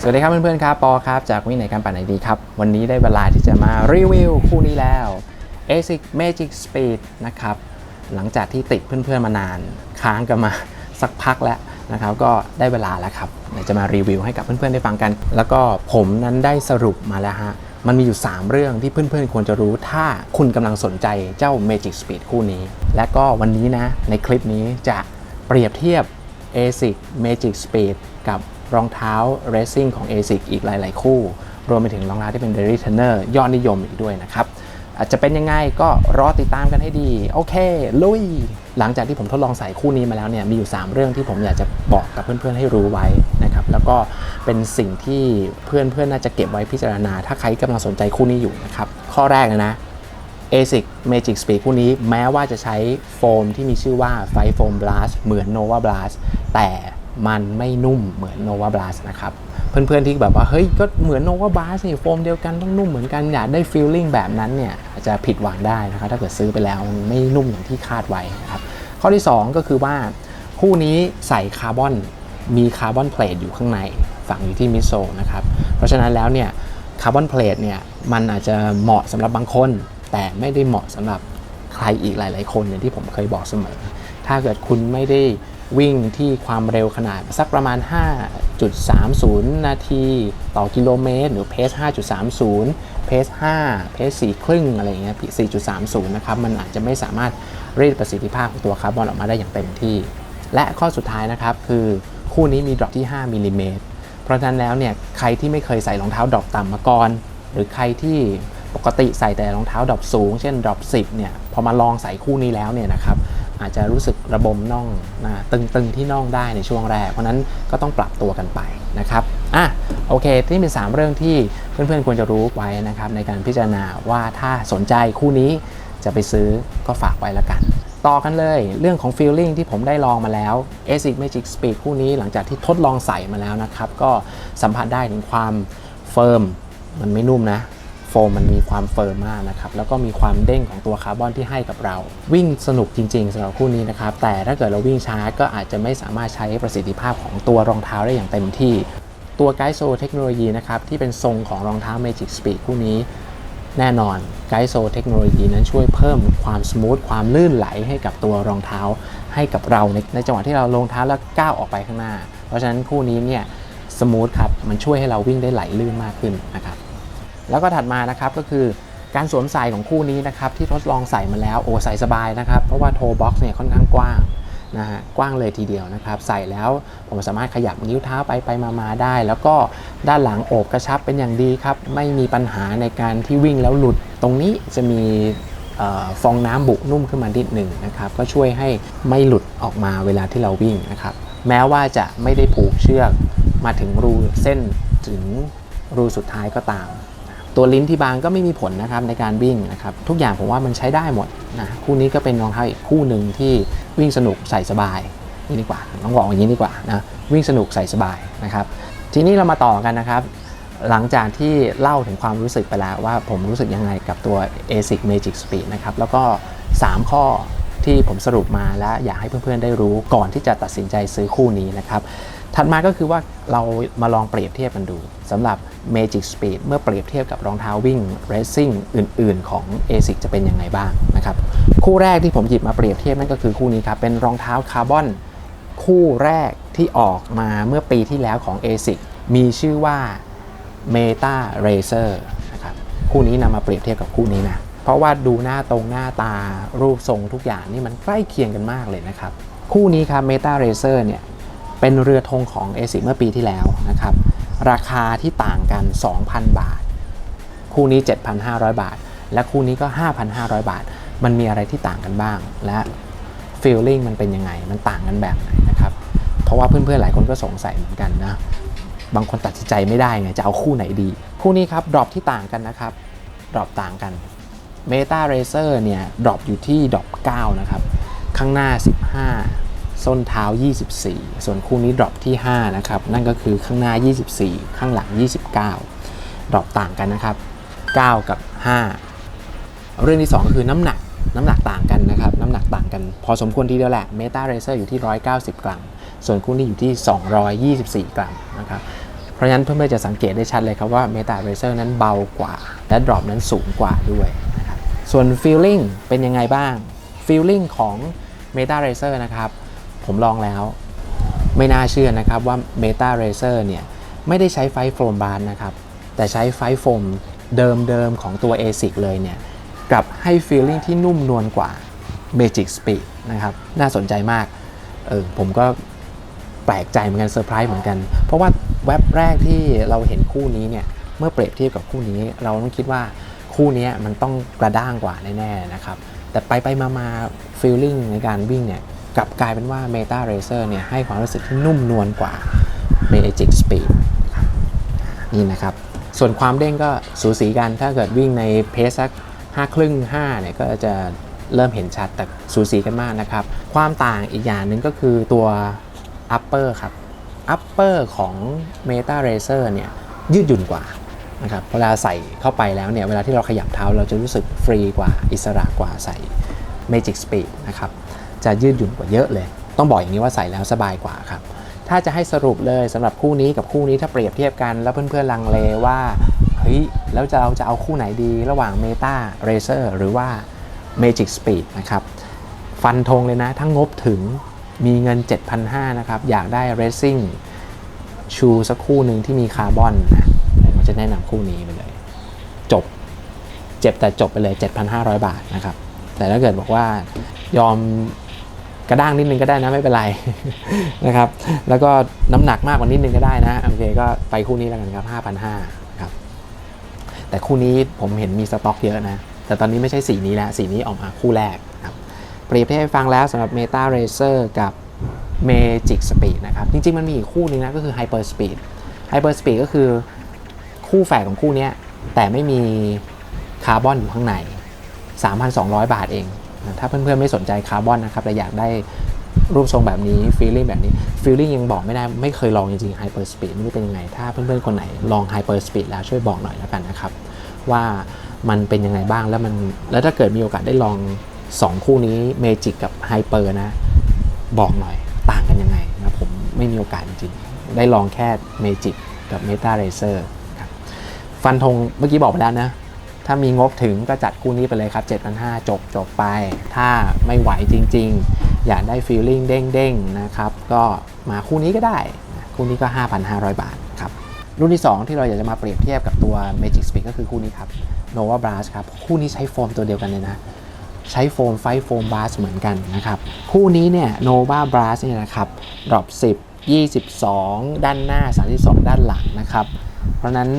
สวัสดีครับเพื่อนๆครับปอครับ จากวิ่งไหนกันปั่นไหนดีครับ วันนี้ได้เวลาที่จะมารีวิวคู่นี้แล้ว ASIC Magic Speed นะครับ หลังจากที่ติดเพื่อนๆมานาน ค้างกันมาสักพักแล้วนะครับ ก็ได้เวลาแล้วครับจะมารีวิวให้กับเพื่อนๆได้ฟังกัน แล้วก็ผมนั้นได้สรุปมาแล้วฮะ มันมีอยู่ 3 เรื่องที่เพื่อนๆ ควรจะรู้ถ้าคุณกำลังสนใจเจ้า Magic Speed คู่นี้ และก็วันนี้นะ ในคลิปนี้จะเปรียบเทียบ ASIC Magic Speed กับรองเท้า Racing ของ ASIC อีกหลายๆ คู่ รวมไปถึงรองเท้าที่เป็น Daily Turner ยอดนิยมอีกด้วยนะครับ อาจจะเป็นยังไงก็รอติดตามกันให้ดี โอเค ลุย หลังจากที่ผมทดลองใส่คู่นี้มาแล้วเนี่ยมีอยู่ 3 เรื่องที่ผมอยากจะบอกกับเพื่อนๆให้รู้ไว้นะครับแล้วก็เป็นสิ่งที่เพื่อนๆน่าจะเก็บไว้พิจารณา ถ้าใครกำลังสนใจคู่นี้อยู่นะครับข้อแรกนะ ASIC Magic Speed คู่นี้แม้ว่าจะใช้โฟมที่มีชื่อว่าไฟโฟม Blast เหมือน Nova Blast แต่มันไม่นุ่มเหมือน Nova Blast นะครับ เพื่อนๆที่แบบว่าเฮ้ยก็เหมือน Nova Blast นี่โฟมเดียวกันต้องนุ่มเหมือนกันอยากได้ feeling แบบนั้นเนี่ยอาจจะผิดหวังได้นะครับถ้าเกิดซื้อไปแล้วมันไม่นุ่มอย่างที่คาดไว้นะครับข้อที่ 2 ก็คือว่าคู่นี้ใส่คาร์บอนมีคาร์บอนเพลทอยู่ข้างในฝังอยู่ที่มิโซนะครับเพราะฉะนั้นแล้วเนี่ยคาร์บอนเพลทเนี่ยมันอาจจะเหมาะสำหรับบางคน แต่ไม่ได้เหมาะสำหรับใครอีกหลาย ๆ คนอย่างที่ผมเคยบอกเสมอ ถ้าเกิดคุณไม่ได้ วิ่งที่ความเร็วขนาดสักประมาณ 5.30 นาที ต่อกิโลเมตร หรือเพส5.30 เพส5เพส4ครึ่งอะไรอย่างเงี้ย4.30 นะครับ มันอาจจะไม่สามารถรีดประสิทธิภาพของตัวคาร์บอนออกมาได้อย่างเต็มที่ และข้อสุดท้ายนะครับ คือคู่นี้มีดรอปที่ 5มิลลิเมตรเพราะฉะนั้นแล้วเนี่ยใครที่ไม่เคยใส่รองเท้าดรอปต่ำมาก่อน หรือใครที่ปกติใส่แต่รองเท้าดรอปสูง เช่นดรอป10เนี่ยพอมาลองใส่คู่นี้แล้วเนี่ยนะครับ อาจจะรู้สึกระบมน่องนะตึงๆที่น่องได้ในช่วงแรก เพราะนั้นก็ต้องปรับตัวกันไปนะครับอะโอเคที่เป็น 3 เรื่องที่เพื่อนๆควรจะรู้ไว้นะครับในการพิจารณาว่าถ้าสนใจคู่นี้จะไปซื้อก็ฝากไว้ละกัน ต่อกันเลยเรื่องของ feeling ที่ผมได้ลองมาแล้ว ASIC Magic Speed คู่นี้หลังจากที่ทดลองใส่มาแล้วนะครับ ก็สัมผัสได้ถึงความเฟิร์มมันไม่นุ่มนะ โฟมมันมีความเฟิร์มมากนะครับแล้วก็มีความเด้งของตัวคาร์บอนที่ให้กับเรา วิ่งสนุกจริง ๆสำหรับคู่นี้นะครับแต่ถ้าเกิดเราวิ่งช้าก็อาจจะไม่สามารถใช้ประสิทธิภาพของตัวรองเท้าได้อย่างเต็มที่ ตัวไกด์โซเทคโนโลยีนะครับที่เป็นทรงของรองเท้า Magic Speed คู่นี้แน่นอนไกด์โซเทคโนโลยีนั้นช่วยเพิ่มความสมูทความลื่นไหลให้กับตัวรองเท้า ให้กับเราในในจังหวะที่เราลงเท้าแล้วก้าวออกไปข้างหน้า เพราะฉะนั้นคู่นี้เนี่ยสมูทครับมันช่วยให้เราวิ่งได้ไหลลื่นมากขึ้นนะครับ แล้วก็ถัดมานะครับก็คือการสวมใส่ของคู่นี้นะครับที่ทดลองใส่มาแล้วโอ้ใส่สบายนะครับ เพราะว่าโทบ็อกซ์เนี่ยค่อนข้างกว้างนะฮะกว้างเลยทีเดียวนะครับ ใส่แล้วผมสามารถขยับนิ้วเท้าไปไปมามาได้ แล้วก็ด้านหลังโอบกระชับเป็นอย่างดีครับ ไม่มีปัญหาในการที่วิ่งแล้วหลุด ตรงนี้จะมีฟองน้ำบุนุ่มขึ้นมานิดหนึ่งนะครับ ก็ช่วยให้ไม่หลุดออกมาเวลาที่เราวิ่งนะครับ แม้ว่าจะไม่ได้ผูกเชือกมาถึงรูเส้นถึงรูสุดท้ายก็ตาม ตัวลิ้นที่บางก็ไม่มีผลนะครับในการวิ่งนะครับทุกอย่างผมว่ามันใช้ได้หมดนะคู่นี้ก็เป็นรองเท้าอีกคู่หนึ่งที่วิ่งสนุกใส่สบายนี่ดีกว่าต้องบอกอย่างนี้ดีกว่านะวิ่งสนุกใส่สบายนะครับ ทีนี้เรามาต่อกันนะครับ หลังจากที่เล่าถึงความรู้สึกไปแล้วว่าผมรู้สึกยังไงกับตัว ASIC Magic Speed นะครับแล้วก็ 3 ข้อที่ผมสรุปมาและอยากให้เพื่อนๆได้รู้ก่อนที่จะตัดสินใจซื้อคู่นี้นะครับ ถัดมาก็คือว่าเรามาลองเปรียบเทียบกันดูสำหรับ Magic Speed เมื่อเปรียบเทียบกับรองเท้าวิ่ง Racing อื่น ๆ ของ ASIC จะเป็นยังไงบ้างนะครับคู่แรกที่ผมหยิบมาเปรียบเทียบนั่นก็คือคู่นี้ครับเป็นรองเท้าคาร์บอนคู่แรกที่ออกมาเมื่อปีที่แล้วของ ASIC มีชื่อว่า Meta Racer นะครับคู่นี้นำมาเปรียบเทียบกับคู่นี้นะเพราะว่าดูหน้าตรงหน้าตารูปทรงทุกอย่างนี่มันใกล้เคียงกันมากเลยนะครับคู่นี้ครับ Meta Racer เนี่ย เป็นเรือธงของ a อ i c เมื่อปีที่แล้วนะครับ ราคาที่ต่างกัน 2,000 บาท คู่นี้ 7,500 บาท และคู่นี้ก็ 5,500 บาท มันมีอะไรที่ต่างกันบ้าง และ feeling มันเป็นยังไง มันต่างกันแบบไหนนะครับ เพราะว่าเพื่อนๆหลายคนก็สงสัยเหมือนกันนะ บางคนตัดสินใจไม่ได้ไงจะเอาคู่ไหนดี คู่นี้ครับดรอปที่ต่างกันนะครับดรอปต่างกัน Meta Racer เนี่ยดรอปอยู่ที่ดรอป9นะครับ ข้างหน้า 15 ส้นเท้า 24 ส่วนคู่นี้ดรอปที่ 5 นะครับ นั่นก็คือข้างหน้า 24 ข้างหลัง 29 ดรอปต่างกันนะครับ 9 กับ 5 เรื่องที่ 2 ก็คือน้ำหนัก น้ำหนักต่างกันนะครับ น้ำหนักต่างกัน พอสมควรทีเดียวแหละ Meta Racer อยู่ที่ 190 กรัม ส่วนคู่นี้อยู่ที่ 224 กรัมนะครับ เพราะฉะนั้นเพื่อนๆจะสังเกตได้ชัดเลยครับว่า Meta Racer นั้นเบากว่า และ drop นั้นสูงกว่าด้วยนะครับ ส่วน feeling เป็นยังไงบ้าง feeling ของ Meta Racer นะครับ ผมลองแล้ว ไม่น่าเชื่อนะครับว่า Meta Racer เนี่ยไม่ได้ใช้ไฟโฟมบาร์นะครับ แต่ใช้ไฟโฟมเดิมๆของตัว ASIC เลยเนี่ยกลับให้ feeling ที่นุ่มนวลกว่า Magic Speed นะครับ น่าสนใจมาก เออผมก็แปลกใจเหมือนกันเซอร์ไพรส์เหมือนกัน เพราะว่าแว็บแรกที่เราเห็นคู่นี้เนี่ยเมื่อเปรียบเทียบกับคู่นี้ เราต้องคิดว่าคู่นี้มันต้องกระด้างกว่าแน่ๆนะครับ แต่ไปไปมามา feeling ในการวิ่งเนี่ย กลับกลายเป็นว่า Meta Racer เนี่ยให้ความรู้สึกที่นุ่มนวลกว่า Magic Speed นี่นะครับ ส่วนความเด้งก็สูสีกันถ้าเกิดวิ่งในเพสสักห้าครึ่ง5เนี่ยก็จะเริ่มเห็นชัดแต่สูสีกันมากนะครับ ความต่างอีกอย่างหนึ่งก็คือตัว upper ครับ upper ของ Meta Racer เนี่ยยืดหยุ่นกว่านะครับเวลาใส่เข้าไปแล้วเนี่ยเวลาที่เราขยับเท้าเราจะรู้สึกฟรีกว่าอิสระกว่าใส่ Magic Speed นะครับ จะยืดหยุ่นกว่าเยอะเลย ต้องบอกอย่างนี้ว่าใส่แล้วสบายกว่าครับ ถ้าจะให้สรุปเลยสำหรับคู่นี้กับคู่นี้ถ้าเปรียบเทียบกันแล้วเพื่อนๆลังเลว่าเฮ้ยแล้วจะเราจะเอาคู่ไหนดีระหว่าง Meta Racer หรือว่า Magic Speed นะครับฟันธงเลยนะถ้งงบถึงมีเงิน 7,500นะครับ อยากได้ Racing ชูสักคู่หนึ่งที่มีคาร์บอนนะผมจะแนะนำคู่นี้ไปเลย จบ เจ็บแต่จบไปเลย 7,500 บาทนะครับ แต่ถ้าเกิดบอกว่ายอม กระด้างนิดนึงก็ได้นะไม่เป็นไรนะครับ แล้วก็น้ำหนักมากกว่านิดนึงก็ได้นะโอเคก็ไปคู่นี้แล้วกันครับ5,500ครับแต่คู่นี้ผมเห็นมีสต็อกเยอะนะ แต่ตอนนี้ไม่ใช่สีนี้แล้วสีนี้ออกมาคู่แรกครับเปรียบเทียบให้ฟังแล้วสำหรับ Meta Racer กับ Magic Speed นะครับ จริงๆ มันมีอีกคู่นึงนะก็คือ Hyper Speed Hyper Speed ก็คือคู่แฝดของคู่นี้แต่ไม่มีคาร์บอนอยู่ข้างใน 3,200 บาทเอง ถ้าเพื่อนๆไม่สนใจคาร์บอนนะครับแต่อยากได้รูปทรงแบบนี้ feeling แบบนี้ feeling ยังบอกไม่ได้ไม่เคยลองจริงๆ Hyper Speed ไม่รู้เป็นยังไง ถ้าเพื่อนๆคนไหนลอง Hyper Speed แล้วช่วยบอกหน่อยแล้วกันนะครับ ว่ามันเป็นยังไงบ้างแล้วมันแล้วถ้าเกิดมีโอกาสได้ลอง 2 คู่นี้ Magic กับ Hyper นะ บอกหน่อยต่างกันยังไงนะผมไม่มีโอกาสจริงๆ ได้ลองแค่ Magic กับ Meta Racer ครับฟันธงเมื่อกี้บอกไปแล้วนะ ถ้ามีงบถึงก็จัดคู่นี้ไปเลยครับ 7,500 จบจบไป ถ้าไม่ไหวจริง ๆ อยากได้ฟีลลิ่งเด้งๆนะครับ ก็มาคู่นี้ก็ได้ คู่นี้ก็ 5,500 บาทครับ รุ่นที่ 2 ที่เราอยากจะมาเปรียบเทียบกับตัว Magic Speed ก็คือคู่นี้ครับ Nova Blast ครับ คู่นี้ใช้โฟมตัวเดียวกันเลยนะ ใช้โฟมไฟโฟมบาสเหมือนกันนะครับ คู่นี้เนี่ย Nova Blast เนี่ยนะครับดรอป10 22 ด้านหน้า 32 ด้านหลังนะครับ เพราะฉะนั้น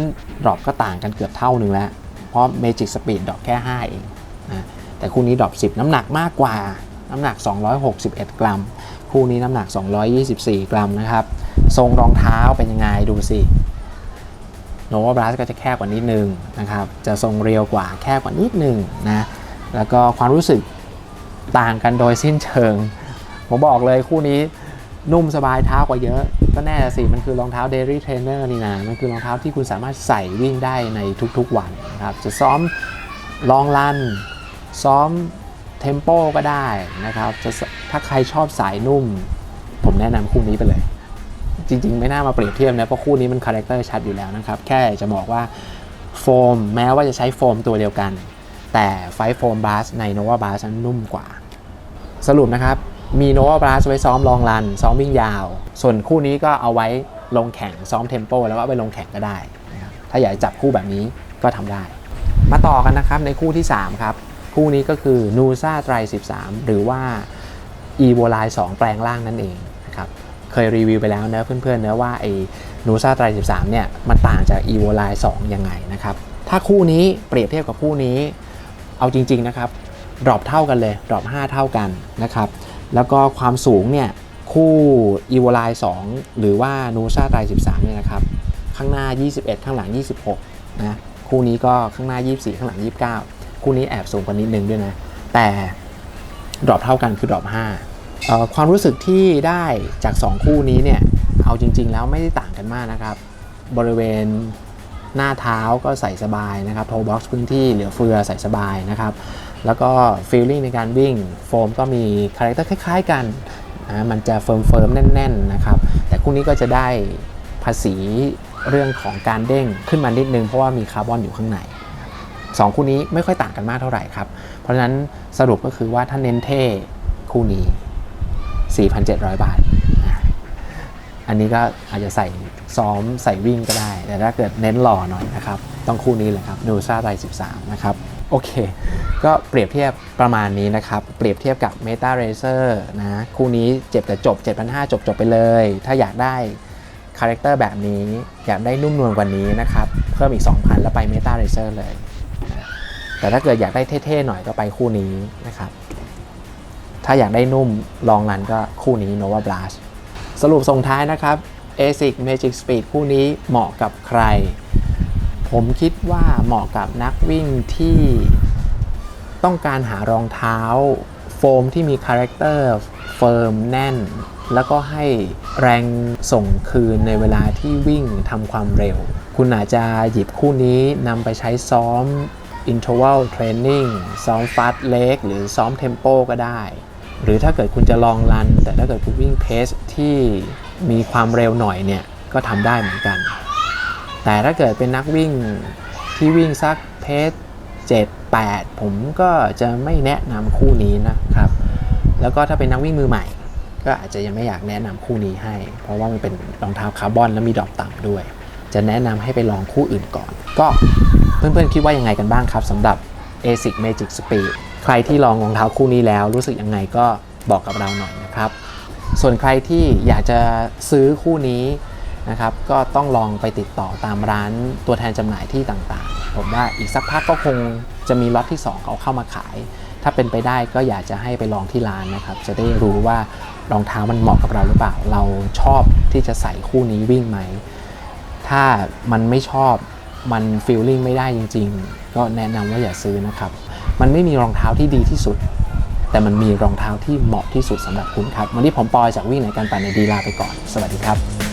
ดรอปก็ต่างกันเกือบเท่าหนึ่งแล้ว เพราะ Magic Speed ดรอปแค่ 5 เองนะแต่คู่นี้ดรอป10 น้ำหนักมากกว่า น้ำหนัก 261 กรัม คู่นี้น้ำหนัก 224 กรัมนะครับ ทรงรองเท้าเป็นยังไงดูสิโนวาบลัสก็จะแคบกว่านิดนึงนะครับ จะทรงเรียวกว่าแคบกว่านิดนึงนะ แล้วก็ความรู้สึกต่างกันโดยสิ้นเชิง ผมบอกเลยคู่นี้นุ่มสบายเท้ากว่าเยอะ ก็แน่สิ มันคือรองเท้า Daily Trainer นี่นะ มันคือรองเท้าที่คุณสามารถใส่วิ่งได้ในทุกๆวันนะครับ จะซ้อมลองรัน ซ้อมเทมโปก็ได้นะครับ จะถ้าใครชอบสายนุ่ม ผมแนะนำคู่นี้ไปเลย จริงๆ ไม่น่ามาเปรียบเทียบนะ เพราะคู่นี้มันคาแรคเตอร์ชัดอยู่แล้วนะครับ แค่จะบอกว่าโฟมแม้ว่าจะใช้โฟมตัวเดียวกัน แต่ไฟโฟมบ u สใน Nova b u สนั้นนุ่มกว่า สรุปนะครับ มี Nova b u สไว้ซ้อมลองรัน ซ้อมวิ่งยาว ส่วนคู่นี้ก็เอาไว้ลงแข่งซ้อมเทมโปแล้วก็ไปลงแข่งก็ได้นะครับถ้าอยากจับคู่แบบนี้ก็ทำได้ มาต่อกันนะครับในคู่ที่ 3 ครับ คู่นี้ก็คือ n u s a ไตร13 หรือว่า e v o l i 2แปลงร่างนั่นเองนะครับเคยรีวิวไปแล้วเนะเพื่อนๆเนะว่าไอ้นูซาไตร13เนี่ยมันต่างจาก e v o l i 2ยังไงนะครับถ้าคู่นี้เปรียบเทียบกับคู่นี้เอาจริงๆนะครับดรอปเท่ากันเลยดรอป5 เท่ากันนะครับ แล้วก็ความสูงเนี่ยคู่ e v o l i 2หรือว่านูซาไตร13เนี่ยนะครับข้างหน้า 21 ข้างหลัง 26นะคู่นี้ก็ข้างหน้า 24 ข้างหลัง 29 คู่นี้แอบสูงกว่านิดนึงด้วยนะแต่ดรอปเท่ากันคือดรอป5ความรู้สึกที่ได้จาก 2 คู่นี้เนี่ยเอาจริง ๆ แล้วไม่ได้ต่างกันมากนะครับ บริเวณหน้าเท้าก็ใส่สบายนะครับโทบ็อกซ์พื้นที่เหลือเฟือใส่สบายนะครับ แล้วก็ฟีลลิ่งในการวิ่งโฟมก็มีคาแรคเตอร์คล้ายๆกันนะมันจะเฟิร์มๆ แน่นๆนะครับ แต่คู่นี้ก็จะได้ภาษีเรื่องของการเด้งขึ้นมานิดนึง เพราะว่ามีคาร์บอนอยู่ข้างในสองคู่นี้ไม่ค่อยต่างกันมากเท่าไหร่ครับ เพราะฉะนั้นสรุปก็คือว่าถ้าเน้นเท่คู่นี้ 4,700 บาท อันนี้ก็อาจจะใส่ซ้อมใส่วิ่งก็ได้ แต่ถ้าเกิดเน้นหล่อหน่อยนะครับ ต้องคู่นี้เลยครับนูซ่าไต13 นะครับ โอเค ก็เปรียบเทียบประมาณนี้นะครับ เปรียบเทียบกับ Meta Racer นะ คู่นี้เจ็บแต่จบ 7,500 จบจบไปเลย ถ้าอยากได้คาแรคเตอร์แบบนี้ อยากได้นุ่มนวลกว่านี้นะครับ เพิ่มอีก 2,000 แล้วไป Meta Racer เลย แต่ถ้าเกิดอยากได้เท่ๆหน่อยก็ไปคู่นี้นะครับ ถ้าอยากได้นุ่มลองรันก็คู่นี้ Nova Blast สรุปส่งท้ายนะครับ ASIC Magic Speed คู่นี้เหมาะกับใคร ผมคิดว่าเหมาะกับนักวิ่งที่ต้องการหารองเท้า โฟมที่มีคาแรคเตอร์เฟิร์มแน่น แล้วก็ให้แรงส่งคืนในเวลาที่วิ่งทำความเร็ว คุณอาจจะหยิบคู่นี้นำไปใช้ซ้อม interval training ซ้อม fast leg หรือซ้อม tempo ก็ได้ หรือถ้าเกิดคุณจะลองรัน แต่ถ้าเกิดคุณวิ่งเพสที่มีความเร็วหน่อยเนี่ย ก็ทำได้เหมือนกัน แต่ถ้าเกิดเป็นนักวิ่งที่วิ่งสักเพส7 8 ผมก็จะไม่แนะนำคู่นี้นะครับ แล้วก็ถ้าเป็นนักวิ่งมือใหม่ ก็อาจจะยังไม่อยากแนะนำคู่นี้ให้ เพราะว่ามันเป็นรองเท้าคาร์บอนและมีดอกต่ำด้วย จะแนะนำให้ไปลองคู่อื่นก่อน ก็เพื่อนๆคิดว่ายังไงกันบ้างครับสำหรับ ASIC Magic Speed ใครที่ลองรองเท้าคู่นี้แล้วรู้สึกยังไงก็บอกกับเราหน่อยนะครับ ส่วนใครที่อยากจะซื้อคู่นี้ นะครับก็ต้องลองไปติดต่อตามร้านตัวแทนจำหน่ายที่ต่างๆ ผมว่าอีกสักพักก็คงจะมีล็อตที่ 2 เขาเข้ามาขาย ถ้าเป็นไปได้ก็อยากจะให้ไปลองที่ร้านนะครับ จะได้รู้ว่ารองเท้ามันเหมาะกับเราหรือเปล่า เราชอบที่จะใส่คู่นี้วิ่งไหม ถ้ามันไม่ชอบมันฟีลลิ่งไม่ได้จริง ๆ ก็แนะนำว่าอย่าซื้อนะครับ มันไม่มีรองเท้าที่ดีที่สุด แต่มันมีรองเท้าที่เหมาะที่สุดสำหรับคุณครับ วันนี้ผมปอยจากวิ่งในการปั่นในดีลาไปก่อน สวัสดีครับ